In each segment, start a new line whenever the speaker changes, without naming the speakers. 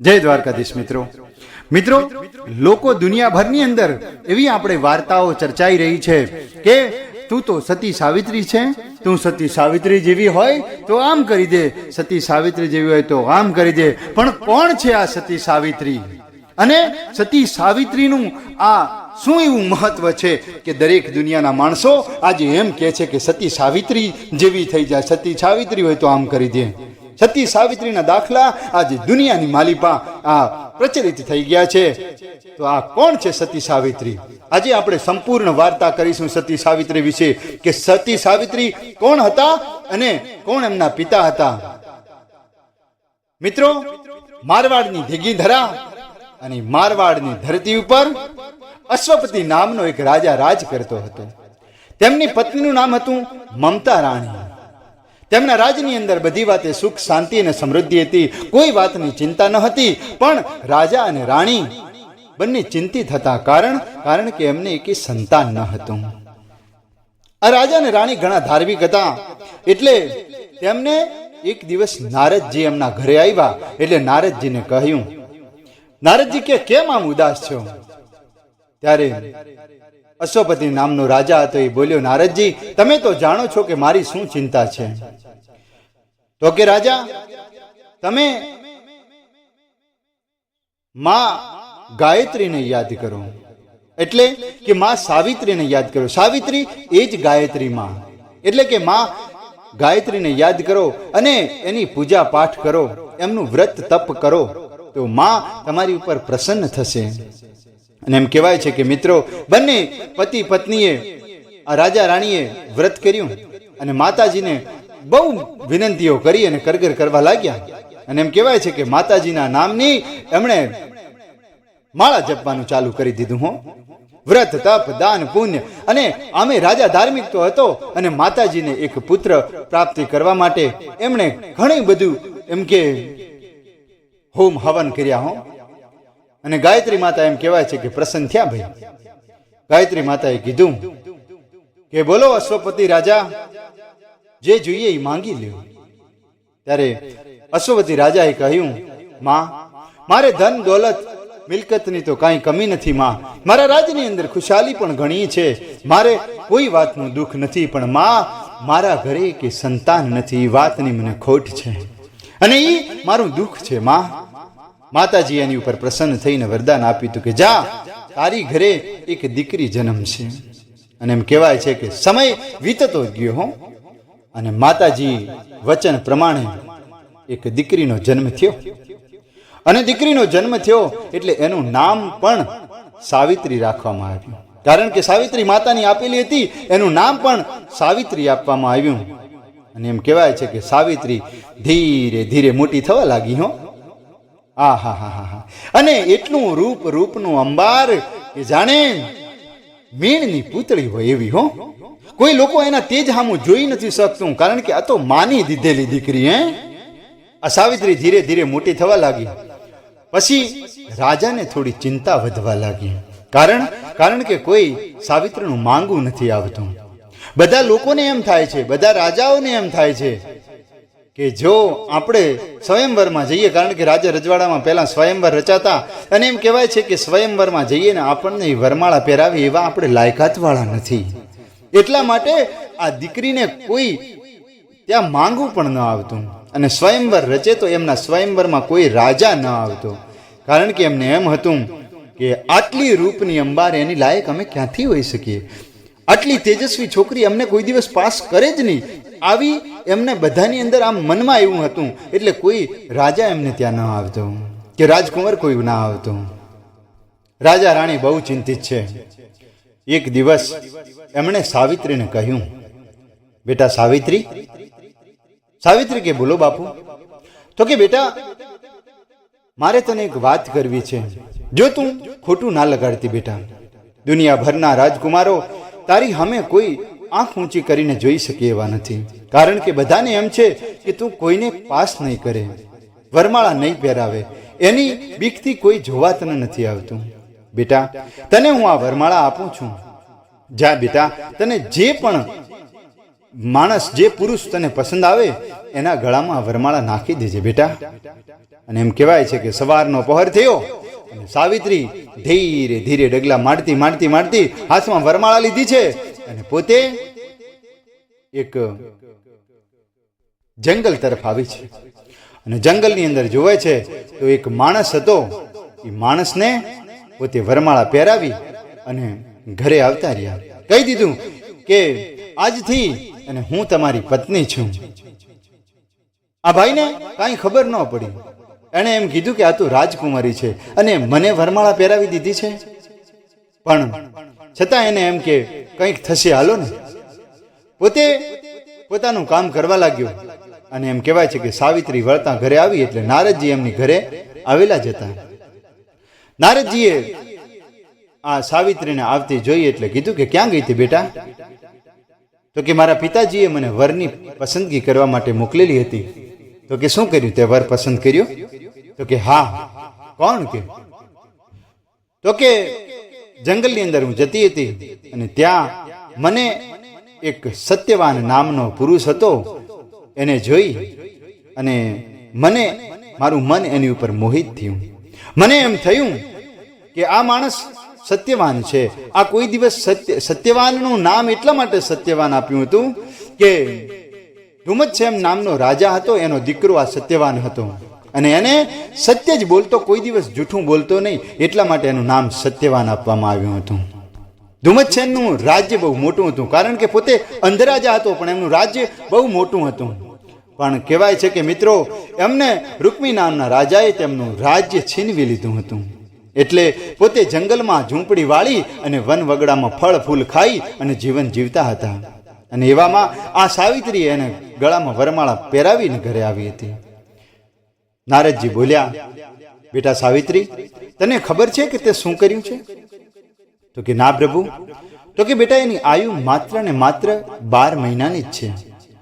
જય દ્વારકાધીશ મિત્રો. મિત્રો, લોકો દુનિયાભરની અંદર એવી આપણે વાર્તાઓ ચર્ચાઈ રહી છે કે તું તો સતી સાવિત્રી છે, તું સતી સાવિત્રી જેવી હોય તો આમ કરી દે, સતી સાવિત્રી જેવી હોય તો આમ કરી દે. પણ કોણ છે આ સતી સાવિત્રી? અને સતી સાવિત્રીનું આ શું એવું મહત્વ છે કે દરેક દુનિયાના માણસો આજે એમ કહે છે કે સતી સાવિત્રી જેવી થઈ જાય, સતી સાવિત્રી હોય તો આમ કરી દે. સતી સાવિત્રીના દાખલા આજે દુનિયાની માલિપા આ પ્રચલિત થઈ ગયા છે. તો આ કોણ છે સતી સાવિત્રી? આજે આપણે સંપૂર્ણ વાર્તા કરીશું સતી સાવિત્રી વિશે કે સતી સાવિત્રી કોણ હતા અને કોણ એમના પિતા હતા. મિત્રો, મારવાડની ભેગી ધરા અને મારવાડની ધરતી ઉપર અશ્વપતિ નામનો એક રાજા રાજ કરતો હતો. તેમની પત્નીનું નામ હતું મમતા રાણી. તેમના રાજની અંદર બધી વાતે સુખ, શાંતિ અને સમૃદ્ધિ હતી. કોઈ વાતની ચિંતા ન હતી. પણ રાજા અને રાણી બંને ચિંતિત હતા. કારણ કારણ કે એમને એક સંતાન ન હતું. આ રાજા અને રાણી ઘણા ધાર્મિક હતા. એટલે તેમને એક દિવસ નારદજી એમના ઘરે આવ્યા. એટલે નારદજીને કહ્યું, નારદજી કે કેમ આમ ઉદાસ છો? ત્યારે અશ્વપતિ નામનો રાજા હતો, એ બોલ્યો, નારદજી, તમે તો જાણો છો કે મારી શું ચિંતા છે. તો કે, રાજા, તમે માં ગાયત્રીને યાદ કરો. એટલે કે માં સાવિત્રીને યાદ કરો. સાવિત્રી એ જ ગાયત્રી માં. એટલે કે માં ગાયત્રીને યાદ કરો અને એની પૂજા પાઠ કરો, એમનું વ્રત તપ કરો. તો માં તમારી ઉપર પ્રસન્ન થશે. અને એમ કહેવાય છે કે મિત્રો, બંને પતિ પત્નીએ આ રાજા રાણીએ વ્રત કર્યું અને માતાજીને બહુ વિનંતીઓ કરી અને કરગર કરવા લાગ્યા. અને એમ કહેવાય છે કે માતાજીના નામની એમણે માળા જપવાનું ચાલુ કરી દીધું હો. વ્રત, તપ, દાન, પુણ્ય. અને આમે રાજા ધાર્મિક તો હતો અને માતાજીને એક પુત્ર પ્રાપ્તિ કરવા માટે એમણે ઘણી બધું એમ કે હોમ હવન કર્યા હો. અને ગાયત્રી માતા એમ કહેવાય છે કે પ્રસન્ન થયા ભાઈ. ગાયત્રી માતાએ કીધું કે બોલો અશ્વપતિ રાજા, જે જોઈએ એ માંગી લ્યો. ત્યારે અશ્વપતિ રાજાએ કહ્યું, માં, મારે ધન દોલત મિલકતની તો કાંઈ કમી નથી, માં. મારા રાજની અંદર ખુશાલી પણ ઘણી છે. મારે કોઈ વાતનું દુઃખ નથી, પણ માં, મારા ઘરે કે સંતાન નથી. એ વાતની મને ખોટ છે. અને એ મારું દુઃખ છે, માં. માતાજી એની ઉપર પ્રસન્ન થઈને વરદાન આપ્યું હતું કે જા, તારી ઘરે એક દીકરી જન્મ છે અને એમ કહેવાય છે કે સમય વીતતો ગયો હો. અને માતાજી વચન પ્રમાણે એક દીકરીનો જન્મ થયો. અને દીકરીનો જન્મ થયો એટલે એનું નામ પણ સાવિત્રી રાખવામાં આવ્યું. કારણ કે સાવિત્રી માતાની આપેલી હતી, એનું નામ પણ સાવિત્રી આપવામાં આવ્યું. અને એમ કહેવાય છે કે સાવિત્રી ધીરે ધીરે મોટી થવા લાગી હો. આ હા હા હા હા અને એટલું રૂપ, રૂપનું અંબાર કે જાણે મીણની પૂતળી હોય એવી, હો. કોઈ લોકો એના તેજ હામું જોઈ નથી શકતું, કારણ કે આ તો માની દીધેલી દીકરી, હે. આ સાવિત્રી ધીરે ધીરે મોટી થવા લાગી. પછી રાજાને થોડી ચિંતા વધવા લાગી. કારણ કારણ કે કોઈ સાવિત્રીનું માંગુ નથી આવતું. બધા લોકોને એમ થાય છે, બધા રાજાઓને એમ થાય છે કે જો આપણે સ્વયંવરમાં જઈએ, કારણ કે રાજા રજવાડામાં પહેલા સ્વયંવર રચાતા અને એમ કહેવાય છે કે સ્વયંવરમાં જઈએ ને આપણને વરમાળા પહેરાવી એવા આપણે લાયકાતવાળા નથી. એટલા માટે આ દીકરીને કોઈ ત્યાં માંગવું પણ ન આવતું અને સ્વયંવર રચે તો એમના સ્વયંવરમાં કોઈ રાજા ન આવતો. કારણ કે એમને એમ હતું કે આટલી રૂપની અંબાર એની લાયક અમે ક્યાંથી હોઈ શકીએ? આટલી તેજસ્વી છોકરી અમને કોઈ દિવસ પાસ કરે જ નહીં. આવી એમને બધાની અંદર આમ મનમાં એવું હતું, એટલે કોઈ રાજા એમને ત્યાં ન આવતો, કે રાજકુંવર કોઈ ના આવતો. રાજા રાણી બહુ ચિંતિત છે. એક દિવસ એમણે સાવિત્રીને કહ્યું, બેટા સાવિત્રી સાવિત્રી કે બોલો બાપુ? તો કે બેટા, મારે તને એક વાત કરવી છે. જો તું ખોટું ના લગાડતી બેટા. દુનિયાભરના રાજકુમારો તારી હમે કોઈ આંખ ઊંચી કરીને જોઈ શકે એવા નથી. કારણ કે બધાને એમ છે કે તું કોઈને પાસ નહીં કરે, વરમાળા નહીં પહેરાવે, એની બીકથી કોઈ જોવા તને નથી આવતું. બેટા, તને હું આ વરમાળા આપું છું. જા બેટા, તને જે પણ માણસ, જે પુરુષ તને પસંદ આવે, એના ગળામાં વરમાળા નાખી દેજે બેટા. અને એમ કહેવાય છે કે સવારનો પહોર થયો અને સાવિત્રી ધીરે ધીરે ડગલા માંડતી માંડતી માંડતી હાથમાં વરમાળા લીધી છે. અને પોતે એક જંગલ તરફ આવી છે. અને જંગલની અંદર જોવે છે તો એક માણસ હતો. એ માણસને પોતે વરમાળા પહેરાવી અને ઘરે આવતા રહ્યા. કહી દીધું કે આજથી અને હું તમારી પત્ની છું. આ ભાઈને કાંઈ ખબર ન પડી. એણે એમ કીધું કે આ તું રાજકુમારી છે અને મને વરમાળા પહેરાવી દીધી છે. પણ છતાં એને એમ કે, કંઈક થશે, હાલો ને. પોતે પોતાનું કામ કરવા લાગ્યો અને એમ કહેવાય છે કે સાવિત્રી વળતા ઘરે આવી એટલે નારદજી એમની ઘરે આવેલા જ હતા. નારદજીએ આ સાવિત્રીને આવતી જોઈ એટલે કીધું કે, ક્યાં ગઈ હતી બેટા? તો કે, મારા પિતાજીએ મને વરની પસંદગી કરવા માટે મોકલેલી હતી. તો કે, શું કર્યું તે વર પસંદ કર્યો? તો કે, હા, કોણ કે? તો કે, જંગલની અંદર હું જતી હતી અને ત્યાં મને એક સત્યવાન નામનો પુરુષ હતો, એને જોઈ અને મને, મારું મન એની ઉપર મોહિત થયું. મને એમ થયું કે આ માણસ સત્યવાન છે. આ કોઈ દિવસ સત્ય, સત્યવાનનું નામ એટલા માટે સત્યવાન આપ્યું હતું કે ધુમતસેમ નામનો રાજા હતો, એનો દીકરો આ સત્યવાન હતો. અને એને સત્ય જ બોલતો, કોઈ દિવસ જૂઠું બોલતો નહીં. એટલા માટે એનું નામ સત્યવાન આપવામાં આવ્યું હતું. ધુમ્મસેનનું રાજ્ય બહુ મોટું હતું, કારણ કે પોતે અંધરાજા હતો, પણ એમનું રાજ્ય બહુ મોટું હતું. પણ કહેવાય છે કે મિત્રો, એમને રૂકમી નામના રાજાએ તેમનું રાજ્ય છીનવી લીધું હતું. એટલે પોતે જંગલમાં ઝૂંપડી વાળી અને વન વગડામાં ફળ, ફૂલ ખાઈ અને જીવન જીવતા હતા. અને એવામાં આ સાવિત્રી એને ગળામાં વરમાળા પહેરાવીને ઘરે આવી હતી. નારદજી બોલ્યા, બેટા સાવિત્રી, તને ખબર છે કે તે શું કર્યું છે? તો કે, ના પ્રભુ. તો કે, બેટા, એની આયુ માત્ર ને માત્ર બાર મહિનાની જ છે.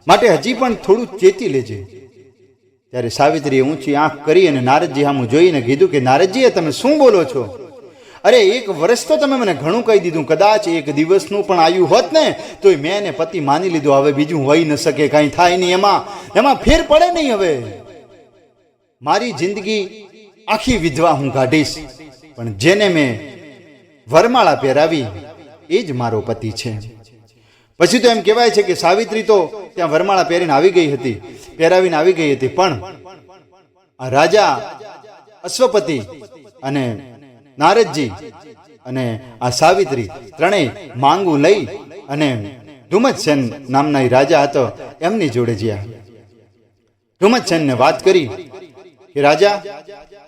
માટે હજી પણ થોડું ચેતી લેજે. ત્યારે સાવિત્રીએ ઊંચી આંખ કરી અને નારદજી સામું જોઈને કીધું કે, નારદજીએ, તમે શું બોલો છો? અરે, એક વર્ષ તો તમે મને ઘણું કહી દીધું. કદાચ એક દિવસનું પણ આયુ હોત ને, તોય મેં એને પતિ માની લીધો. હવે બીજું હોઈ ન શકે, કાંઈ થાય નહીં એમાં. એમાં ફેર પડે નહીં હવે. મારી જિંદગી આખી વિધવા હું કાઢીશ. પણ જેને મેં વરમાળા પહેરાવી, એ જ મારો પતિ છે. પછી તો એમ કહેવાય છે કે સાવિત્રી તો ત્યાં વરમાળા પહેરીને આવી ગઈ હતી, પહેરાવીને આવી ગઈ હતી. પણ રાજા અશ્વપતિ અને નારદજી અને આ સાવિત્રી ત્રણેય માંગું લઈ અને ધુમતસેન નામના રાજા હતો, એમની જોડે જ્યાં ધુમતસેનને વાત કરી કે રાજા,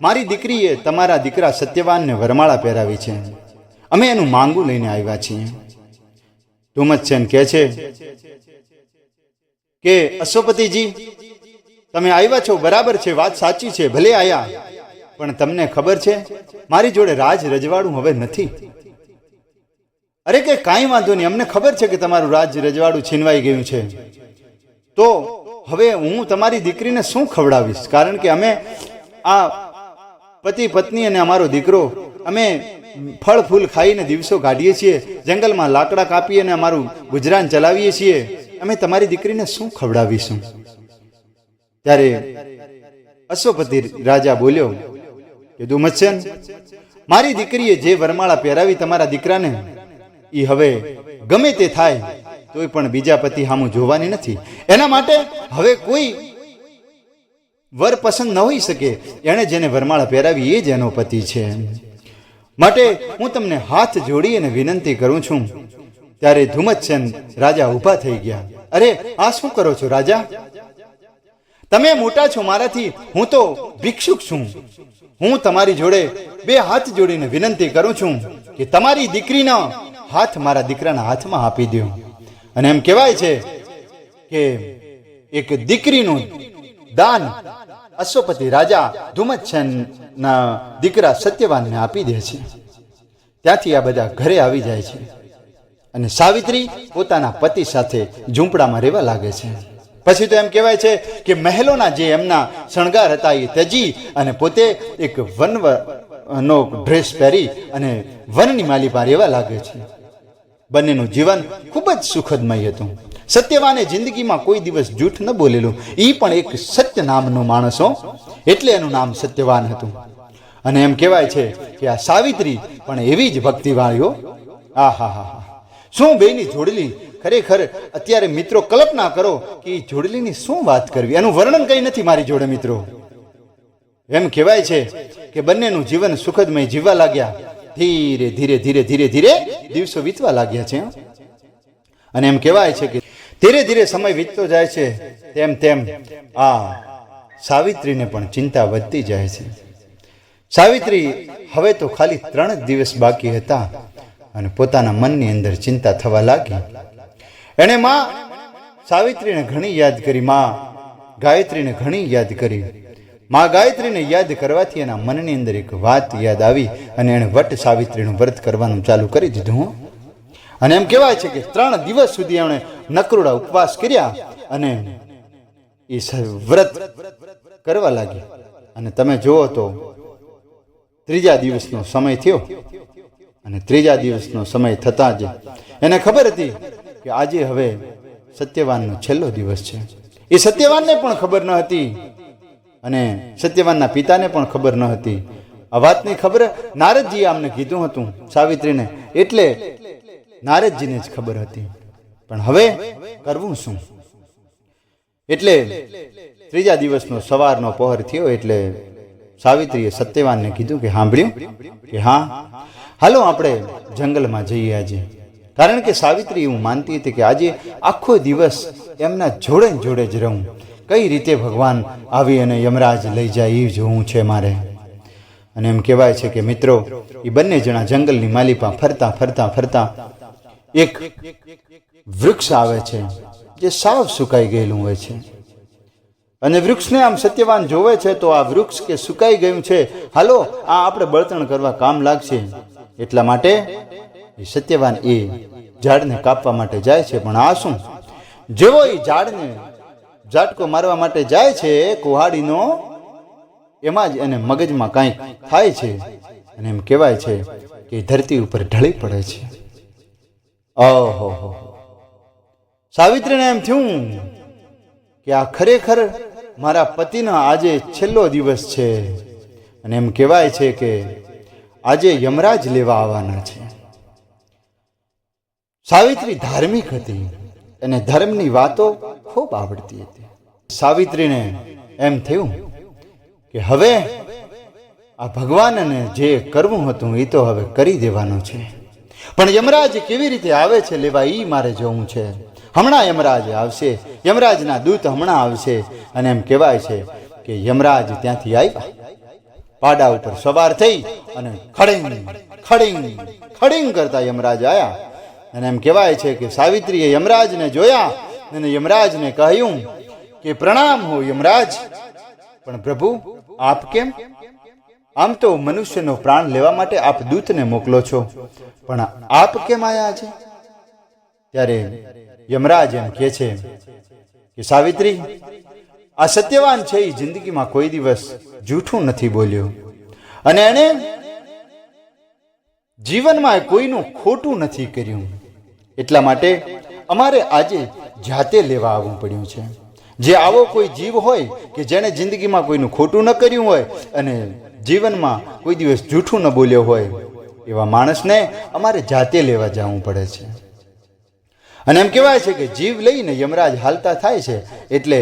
મારી દીકરીએ તમારા દીકરા સત્યવાનને વરમાળા પહેરાવી છે. અમે એનું માંગુ લઈને આવ્યા છીએ. ધુમતસેન કહે છે કે, અશ્વપતિજી, તમે આવ્યા છો બરાબર છે, વાત સાચી છે, ભલે આયા. પણ તમને ખબર છે, મારી જોડે રાજ રજવાડું હવે નથી. અરે કે કાંઈ વાંધો નહીં, અમને ખબર છે કે તમારું રાજ રજવાડું છીનવાઈ ગયું છે. તો હવે હું તમારી દીકરીને શું ખવડાવીશ? કારણ કે અમે આ પતિ, પત્ની અને અમારો દીકરો, અમે ફળ, ફૂલ ખાઈને દિવસો કાઢીએ છીએ, જંગલમાં લાકડા કાપીએ અને અમારું ગુજરાન ચલાવીએ છીએ. અમે તમારી દીકરીને શું ખવડાવીશું? ત્યારે અશ્વપતિ રાજા બોલ્યો કીધું મચ્છન મારી દીકરીએ જે વરમાળા પહેરાવી તમારા દીકરાને એ હવે ગમે તે થાય. તોય પણ બીજા પતિ સામું જોવાની નથી. એના માટે હવે કોઈ વર પસંદ ન હોઈ શકે. એણે જેને વરમાળા પહેરાવી એ જ એનો પતિ છે. માટે હું તમને હાથ જોડી અને વિનંતી કરું છું. ત્યારે ધુમતસેન રાજા ઊભા થઈ ગયા. અરે, આ શું કરો છો રાજા? તમે મોટા છો મારાથી. હું તો ભિક્ષુક છું. હું તમારી જોડે બે હાથ જોડીને વિનંતી કરું છું કે તમારી દીકરીનો હાથ મારા દીકરાના હાથમાં આપી દો અને એમ કહેવાય છે કે એક દીકરીનું દાન અશ્વપતિ રાજા ધુમતસેનના દીકરા સત્યવાનને આપી દે છે. ત્યાંથી આ બધા ઘરે આવી જાય છે અને સાવિત્રી પોતાના પતિ સાથે ઝૂંપડામાં રહેવા લાગે છે. પછી તો એમ કહેવાય છે કે મહેલોના જે એમના શણગાર હતા એ તજી અને પોતે એક વન નો ડ્રેસ પહેરી અને વનની માલિપા રહેવા લાગે છે. બંનેનું જીવન ખૂબ જ સુખદમય હતું. સત્યવાને જિંદગીમાં કોઈ દિવસ જૂઠ ન બોલેલું. એ પણ એક સત્ય નામનો માણસ એટલે એનું નામ સત્યવાન હતું. અને એમ કહેવાય છે કે આ સાવિત્રી પણ એવી જ ભક્તિવાળીઓ આ હા. હા હા શું બેની જોડલી ખરેખર અત્યારે મિત્રો કલ્પના કરો કે એ જોડલીની શું વાત કરવી? એનું વર્ણન કંઈ નથી મારી જોડે, મિત્રો. એમ કહેવાય છે કે બંનેનું જીવન સુખદમય જીવવા લાગ્યા. ધીરે ધીરે ધીરે ધીરે ધીરે દિવસો વીતવા લાગ્યા છે અને એમ કહેવાય છે કે ધીરે ધીરે સમય વીતતો જાય છે, તેમ તેમ આ સાવિત્રીને પણ ચિંતા વધતી જાય છે. સાવિત્રી હવે તો ખાલી ત્રણ જ દિવસ બાકી હતા અને પોતાના મનની અંદર ચિંતા થવા લાગી. એણે માં સાવિત્રીને ઘણી યાદ કરી, માં ગાયત્રીને ઘણી યાદ કરી. માં ગાયત્રીને યાદ કરવાથી એના મનની અંદર એક વાત યાદ આવી અને એણે વટ સાવિત્રીનું વ્રત કરવાનું ચાલુ કરી દીધું. અને એમ કહેવાય છે કે ત્રણ દિવસ સુધી એમણે નકરોડા ઉપવાસ કર્યા અને એ વ્રત કરવા લાગ્યા અને તમે જુઓ તો ત્રીજા દિવસનો સમય થયો. અને ત્રીજા દિવસનો સમય થતાં જ એને ખબર હતી કે આજે હવે સત્યવાનનો છેલ્લો દિવસ છે. એ સત્યવાનને પણ ખબર ન હતી અને સત્યવાનના પિતાને પણ ખબર ન હતી. આ વાતની ખબર નારદજીએ આમને કીધું હતું, સાવિત્રીને. એટલે નારદજીને જ ખબર હતી. પણ હવે કરવું શું? એટલે ત્રીજા દિવસનો સવારનો પહોર થયો એટલે સાવિત્રીએ સત્યવાનને કીધું કે સાંભળ્યું? કે હા, હાલો આપણે જંગલમાં જઈએ આજે. કારણ કે સાવિત્રી એવું માનતી હતી કે આજે આખો દિવસ એમના જોડે જોડે જ રહું. કઈ રીતે ભગવાન આવી અને યમરાજ લઈ જાય એ જોવું છે મારે. અને એમ કહેવાય છે કે મિત્રો એ બંને જણા જંગલની માલિપા ફરતા ફરતા ફરતા એક વૃક્ષ આવે છે, જે સાવ સુકાઈ ગયેલું હોય છે. અને વૃક્ષને આમ સત્યવાન જોવે છે તો આ વૃક્ષ કે સુકાઈ ગયું છે, હાલો, આ આપણે બળતણ કરવા કામ લાગશે. એટલા માટે સત્યવાન એ ઝાડને કાપવા માટે જાય છે, પણ આ શું? જેવો એ ઝાડને ઝાટકો મારવા માટે જાય છે, કુહાડીનો, એમાં જ એને મગજમાં કાંઈક થાય છે. અને એમ કહેવાય છે કે ધરતી ઉપર ઢળી પડે છે. ઓહો સાવિત્રીને એમ થયું કે આ ખરેખર મારા પતિનો આજે છેલ્લો દિવસ છે. અને એમ કહેવાય છે કે આજે યમરાજ લેવા આવવાના છે. સાવિત્રી ધાર્મિક હતી. અને ધર્મની વાતો ખૂબ આવડતી હતી. સાવિત્રીને એમ થયું કે હવે આ ભગવાનને જે કરવું હતું એ તો હવે કરી દેવાનું છે. પણ યમરાજ કેવી રીતે આવે છે લેવા એ મારે જોવું છે. હમણાં યમરાજ આવશે, યમરાજના દૂત હમણાં આવશે અને એમ કહેવાય છે કે યમરાજ ત્યાંથી આવ્યા. પાડા ઉપર સવાર થઈ અને ખડિંગ ખડિંગ ખડિંગ કરતા યમરાજ આવ્યા અને એમ કહેવાય છે કે સાવિત્રીએ યમરાજને જોયા અને યમરાજને કહ્યું કે પ્રણામ હો યમરાજ. પણ પ્રભુ, આપ કેમ? આમ તો મનુષ્યનો પ્રાણ લેવા માટે આપ દૂતને મોકલો છો. પણ આપ કેમ આયા છે? ત્યારે યમરાજ એમ કહે છે કે, સાવિત્રી, આ સત્યવાન છે એ જિંદગીમાં કોઈ દિવસ જૂઠું નથી બોલ્યો. અને એણે જીવનમાં કોઈનું ખોટું નથી કર્યું. એટલા માટે અમારે આજે જાતે લેવા આવવું પડ્યું છે. જે આવો કોઈ જીવ હોય કે જેણે જિંદગીમાં કોઈનું ખોટું ન કર્યું હોય અને જીવનમાં કોઈ દિવસ જૂઠું ન બોલ્યો હોય, એવા માણસને અમારે જાતે લેવા જવું પડે છે. અને એમ કહેવાય છે કે જીવ લઈને યમરાજ હાલતા થાય છે એટલે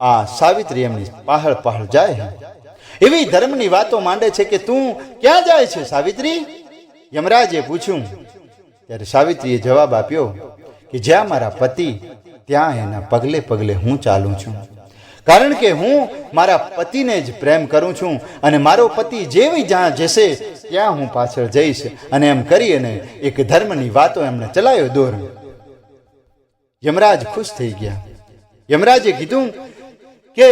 આ સાવિત્રી એમની પહાડ પહાડ જાય એવી ધર્મની વાતો માંડે છે કે તું ક્યાં જાય છે સાવિત્રી? યમરાજે પૂછ્યું ત્યારે સાવિત્રીએ જવાબ આપ્યો કે જ્યાં મારા પતિ, ત્યાં એના પગલે પગલે હું ચાલું છું. કારણ કે હું મારા પતિને જ પ્રેમ કરું છું અને મારો પતિ જેવી જ્યાં જશે, ત્યાં હું પાછળ જઈશ અને એમ કરી અને એક ધર્મની વાતો એમણે ચલાવ્યો દોર. યમરાજ ખુશ થઈ ગયા. યમરાજે કીધું કે,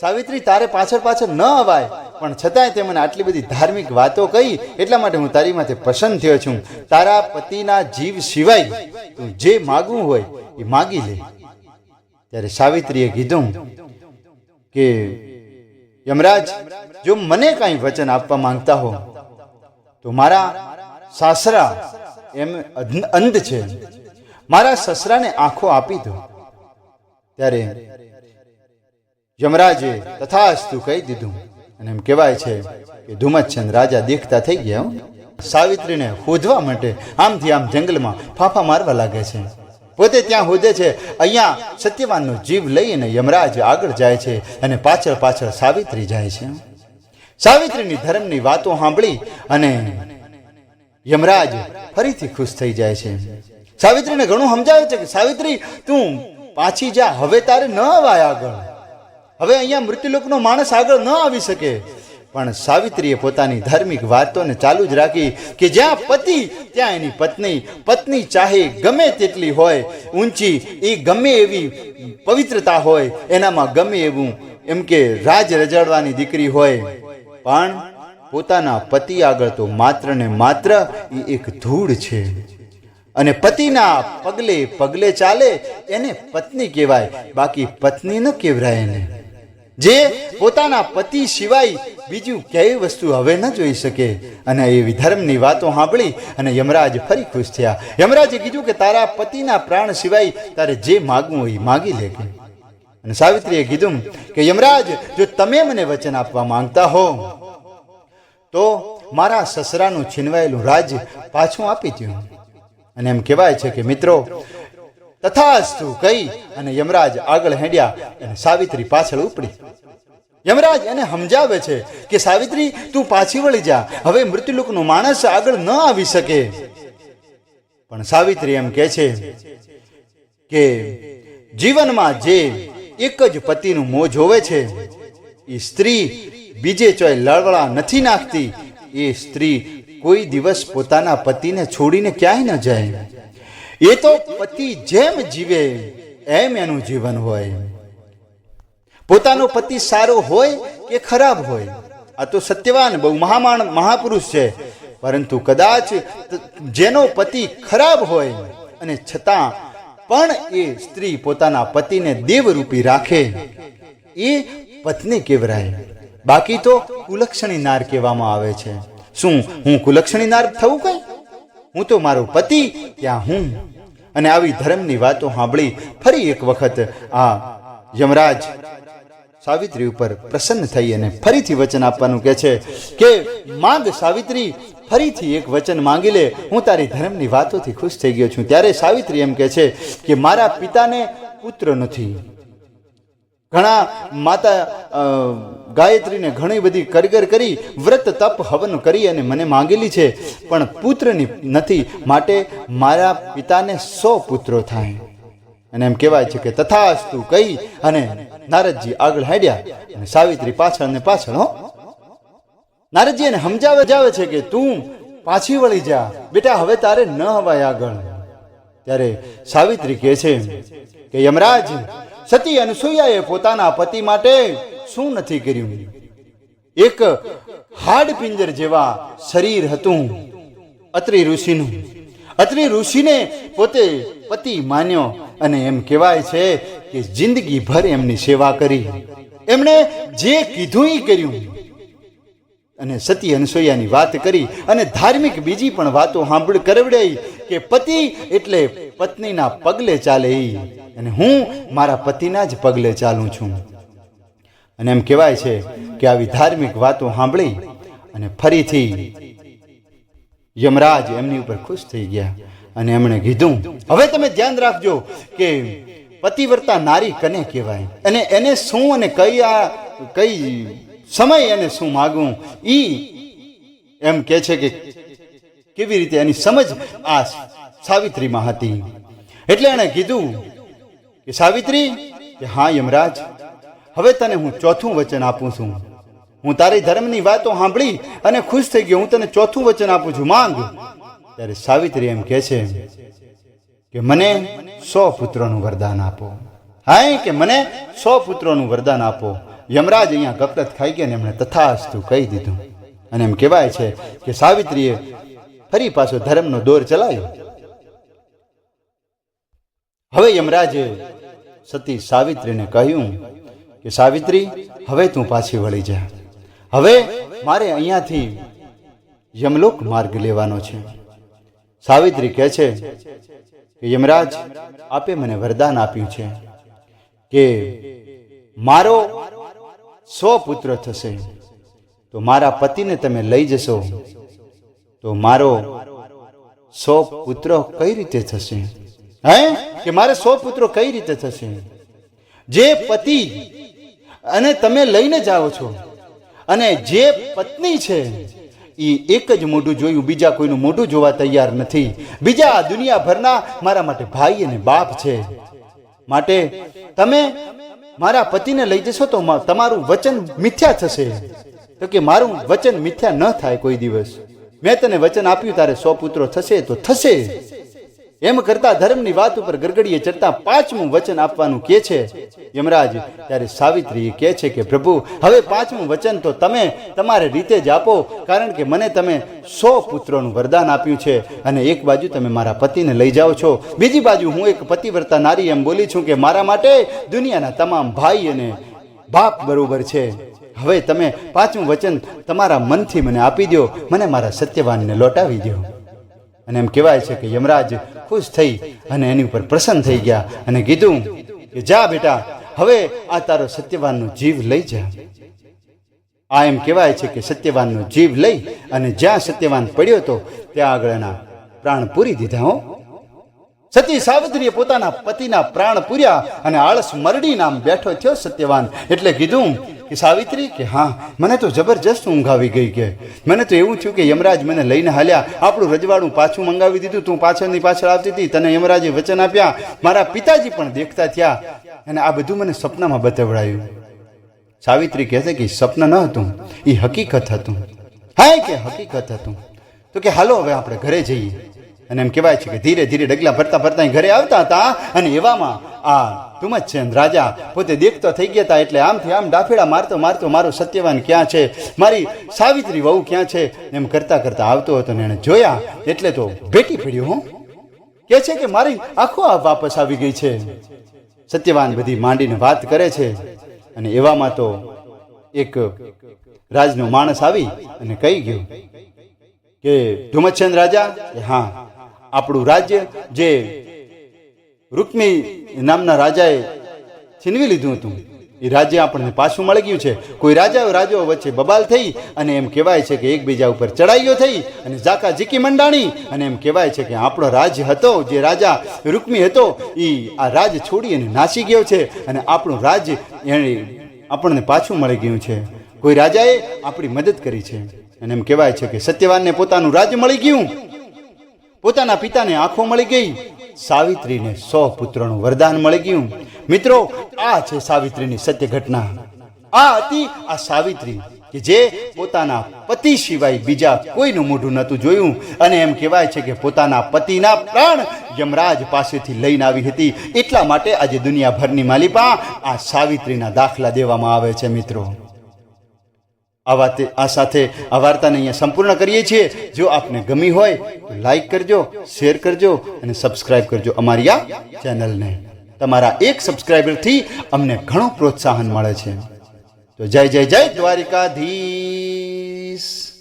સાવિત્રી, તારે પાછળ પાછળ ન અવાય. પણ છતાંય તે મને આટલી બધી ધાર્મિક વાતો કહી, એટલા માટે હું તારી માથે પસંદ થયો છું. તારા પતિના જીવ સિવાય તું જે માગવું હોય એ માગી લે. ત્યારે સાવિત્રીએ કીધું કે, યમરાજ, જો મને કાંઈ વચન આપવા માંગતા હો, તો મારા સાસરા એમ અંધ છે. મારા સસરાને આંખો આપી દો. ત્યારે યમરાજે તથાસ્તુ કહી દીધું. અને એમ કહેવાય છે કે ધુમતચંદ રાજા દેખતા થઈ ગયા. સાવિત્રીને શોધવા માટે આમથી આમ જંગલમાં ફાફા મારવા લાગે છે. પોતે ત્યાં હોદે છે, અહીંયા સત્યવાનનો જીવ લઈને યમરાજ આગળ જાય છે અને પાછળ પાછળ સાવિત્રી જાય છે. સાવિત્રીની ધર્મની વાતો સાંભળી અને યમરાજ ફરીથી ખુશ થઈ જાય છે. સાવિત્રીને ઘણું સમજાવે છે કે, સાવિત્રી, તું પાછી જા, હવે તારે ન અવાય આગળ. હવે અહીંયા મૃત્યુલોકનો માણસ આગળ ન આવી શકે. પણ સાવિત્રીએ પોતાની ધાર્મિક વાતોને ચાલુ જ રાખી કે જ્યાં પતિ, ત્યાં એની પત્ની. પત્ની ચાહે ગમે તેટલી હોય, ઊંચી એ ગમે એવી પવિત્રતા હોય, એનામાં ગમે એવું, એમ કે રાજ રજાડવાની દીકરી હોય. પણ પોતાના પતિ આગળ તો માત્ર ને માત્ર એ એક ધૂળ છે. અને પતિના પગલે પગલે ચાલે, એને પત્ની કહેવાય. બાકી પત્ની ન કહેવાય એને. જે પોતાના પતિ સિવાય બીજું ક્યાંય વસ્તુ હવે ન જોઈ શકે. અને એ ધર્મની વાતો સાંભળી અને યમરાજ ફરી ખુશ થયા. યમરાજે કીધું કે તારા પતિના પ્રાણ સિવાય તારે જે માગવું હોય માગી લે અને સાવિત્રીએ કીધું કે યમરાજ, જો તમે મને વચન આપવા માંગતા હો, તો મારા સસરાનું છીનવાયેલું રાજ પાછું આપી દઉં અને એમ કહેવાય છે કે મિત્રો તથાસ્તુ કહી અને યમરાજ આગળ હેંડ્યા અને સાવિત્રી પાછળ ઉપડી. યમરાજ એને સમજાવે છે કે, સાવિત્રી, તું પાછી વળી જા. હવે મૃત્યુલોકનો માણસ આગળ ન આવી શકે. પણ સાવિત્રી એમ કહે છે કે, જીવનમાં જે એક જ પતિનું મોં જોવે છે, એ સ્ત્રી બીજે ચોય લળવળા નથી નાખતી. એ સ્ત્રી કોઈ દિવસ પોતાના પતિને છોડીને ક્યાંય ન જાય. એ તો પતિ જેમ જીવે, એમ એનું જીવન હોય. પોતાનો પતિ સારો હોય કે ખરાબ હોય? આ તો સત્યવાન, બહુ મહામાન, મહાપુરુષ છે. પરંતુ કદાચ જેનો પતિ ખરાબ હોય, અને છતાં પણ એ સ્ત્રી પોતાના પતિને દેવરૂપી રાખે, એ પત્ની કેવરાય? બાકી તો કુલક્ષણી નાર કહેવામાં આવે છે. શું હું કુલક્ષણી નાર થવું કઈ? હું તો મારો પતિ ત્યાં હું. અને આવી ધર્મની વાતો સાંભળી ફરી એક વખત આ યમરાજ સાવિત્રી ઉપર પ્રસન્ન થઈ અને ફરીથી વચન આપવાનું કહે છે કે, માંગ સાવિત્રી, ફરીથી એક વચન માંગી લે. હું તારી ધર્મની વાતોથી ખુશ થઈ ગયો છું. ત્યારે સાવિત્રી એમ કહે છે કે, મારા પિતાને પુત્ર નથી. ઘણા માતા ગાયત્રીને ઘણી બધી કરગર કરી, વ્રત તપ હવન કરી અને મને માંગેલી છે. પણ પુત્રની નથી, માટે મારા પિતાને સો પુત્રો થાય. અને એમ કહેવાય છે કે તથાસ્તુ કહી અને નારદજી આગળ હાડ્યા અને સાવિત્રી પાછળ ને પાછળ, હો. નારદજી એને સમજાવે જાવે છે કે તું પાછી વળી જા. બેટા, હવે તારે ન હવાય આગળ. ત્યારે સાવિત્રી કહે છે કે, યમરાજ સતી અનસુયાએ પોતાના પતિ માટે શું નથી કર્યું? એક હાડ પિંજર જેવા શરીર હતું અત્રિ ઋષિનું. અત્રિ ઋષિને પોતે પતિ માન્યો અને એમ કહેવાય છે કે જિંદગીભર એમની સેવા કરી. એમણે જે કીધું કર્યું અને સતી અનસોયાની વાત કરી અને ધાર્મિક બીજી પણ વાતો સાંભળ કરવડાઈ કે પતિ એટલે પત્નીના પગલે ચાલે અને હું મારા પતિના જ પગલે ચાલું છું. અને એમ કહેવાય છે કે આવી ધાર્મિક વાતો સાંભળી અને ફરીથી યમરાજ એમની ઉપર ખુશ થઈ ગયા અને એમણે કીધું, હવે તમે ધ્યાન રાખજો કે પતિવ્રતા નારી કને કહેવાય? અને એને શું અને કઈ આ કઈ સમય એને શું માગવું, ઈ એમ કે છે કે કેવી રીતે એની સમજ આ સાવિત્રીમાં હતી. એટલે એણે કીધું કે સાવિત્રી, કે હા યમરાજ, હવે તને હું ચોથું વચન આપું છું. હું તારી ધર્મની વાતો સાંભળી અને ખુશ થઈ ગયો. હું તને ચોથું વચન આપું છું. માંગ. ત્યારે સાવિત્રી એમ કહે છે કે મને સો પુત્રોનું વરદાન આપો. હા કે મને સો પુત્રોનું વરદાન આપો. યમરાજ અહીંયા ગપરત ખાઈ ગયા ને એમણે તથાસ્તુ કહી દીધું. અને એમ કહેવાય છે કે સાવિત્રીએ ફરી પાછો ધર્મનો દોર ચલાવ્યો હવે યમરાજે સતી સાવિત્રીને કહ્યું કે, સાવિત્રી, હવે તું પાછી વળી જા. હવે મારે અહીંયાથી યમલોક માર્ગ લેવાનો છે. સાવિત્રી કહે છે કે, યમરાજ, આપે મને વરદાન આપ્યું છે કે મારો સો પુત્ર થશે. તો મારા પતિને તમે લઈ જશો. તો મારો સો પુત્ર કઈ રીતે થશે? હે? કે મારે સો પુત્રો કઈ રીતે થશે? જે પતિ અને તમે લઈને જાઓ છો અને જે પત્ની છે એ એક જ મોઢું જોયું, બીજા કોઈનું મોઢું જોવા તૈયાર નથી. બીજા દુનિયાભરના મારા માટે ભાઈ અને બાપ છે. માટે તમે મારા પતિને લઈ જશો તો તમારું વચન મિથ્યા થશે. તો કે મારું વચન મિથ્યા ન થાય કોઈ દિવસ. મેં તને વચન આપ્યું, તારે સો પુત્રો થશે તો થશે. એમ કરતા ધર્મની વાત ઉપર ગરગડીએ ચડતા પાંચમું વચન આપવાનું કે છે. યમરાજ, ત્યારે સાવિત્રી કહે છે કે, પ્રભુ, હવે પાંચમું વચન તો તમે તમારે રીતે જ આપો, કારણ કે મને તમે સો પુત્રોનું વરદાન આપ્યું છે અને એક બાજુ તમે મારા પતિને લઈ જાઓ છો. બીજી બાજુ હું એક પતિવ્રતા નારી એમ બોલી છું કે, મારા માટે દુનિયાના તમામ ભાઈ અને બાપ બરોબર છે. હવે તમે પાંચમું વચન તમારા મનથી મને આપી દો મને મારા સત્યવાનને લોટાવી દો અને એમ કહેવાય છે કે યમરાજ ખુશ થઈ અને એની ઉપર પ્રસન્ન થઈ ગયા અને કીધું કે, જા બેટા, હવે આ તારો સત્યવાનનો જીવ લઈ જા. આ એમ કહેવાય છે કે સત્યવાનનો જીવ લઈ અને જ્યાં સત્યવાન પડ્યો હતો, ત્યાં આગળના પ્રાણ પૂરી દીધા, હો. સતી સાવિત્રીએ પોતાના પતિના પ્રાણ પૂર્યા અને આળસ મરડી નામ બેઠો થયો સત્યવાન. એટલે કીધું કે સાવિત્રી, કે હા, મને તો જબરજસ્ત ઊંઘ આવી ગઈ કે. મને તો એવું થયું કે યમરાજ મને લઈને હાલ્યા. આપણું રજવાડું પાછું મંગાવી દીધું, તું પાછળની પાછળ આવતી હતી, તને યમરાજે વચન આપ્યા. મારા પિતાજી પણ દેખતા થયા. અને આ બધું મને સપનામાં બતાવડાયું. સાવિત્રી કહે છે કે સ્વપ્ન ન હતું એ હકીકત હતું. હા કે હકીકત હતું? તો કે હાલો, હવે આપણે ઘરે જઈએ. અને એમ કહેવાય છે કે ધીરે ધીરે ડગલા ભરતા ભરતા ઘરે આવતા હતા અને એવામાં આ તુમતચંદ રાજા પોતે દેખતો થઈ ગયા હતા એટલે આમથી આમ ડાફેડા મારતો મારતો મારો સત્યવાન ક્યાં છે? મારી સાવિત્રી વહુ ક્યાં છે? એમ કરતા કરતા આવતો હતો ને એણે જોયા એટલે તો ભેટી પડ્યો હું. કે છે કે મારી આખો આ વાપસ આવી ગઈ છે. સત્યવાન બધી માંડીને વાત કરે છે અને એવામાં તો એક રાજનો માણસ આવી અને કહી ગયો કે ધુમચંદ રાજા? હા. આપણું રાજ્ય જે રૂકમી નામના રાજાએ છીનવી લીધું હતું. એ રાજ્ય આપણને પાછું મળી ગયું છે. કોઈ રાજાઓ રાજાઓ વચ્ચે બબાલ થઈ અને એમ કહેવાય છે કે એકબીજા ઉપર ચડાઈઓ થઈ અને ઝાકા ઝીકી મંડાણી અને એમ કહેવાય છે કે આપણો રાજ હતો, જે રાજા રૂકમી હતો એ આ રાજ છોડી અને નાસી ગયો છે અને આપણું રાજ એણે આપણને પાછું મળી ગયું છે. કોઈ રાજાએ આપણી મદદ કરી છે અને એમ કહેવાય છે કે સત્યવાનને પોતાનું રાજ મળી ગયું. પોતાના પિતાને આંખો મળી ગઈ. સાવિત્રીને સો પુત્રનું વરદાન મળી ગયું. મિત્રો, આ છે સાવિત્રીની સત્ય ઘટના આ હતી આ સાવિત્રી કે જે પોતાના પતિ સિવાય બીજા કોઈનું મોઢું નહોતું જોયું અને એમ કહેવાય છે કે પોતાના પતિના પ્રાણ યમરાજ પાસેથી લઈને આવી હતી. એટલા માટે આજે દુનિયાભરની માલિપા આ સાવિત્રીના દાખલા દેવામાં આવે છે, મિત્રો. આ વાતે આ સાથે આ વાર્તાને અહીંયા સંપૂર્ણ કરીએ છીએ. જો આપને ગમી હોય તો લાઈક કરજો, શેર કરજો અને સબસ્ક્રાઇબ કરજો અમારી આ ચેનલને. તમારા એક સબસ્ક્રાઇબરથી અમને ઘણું પ્રોત્સાહન મળે છે. તો જય જય જય દ્વારિકાધીશ.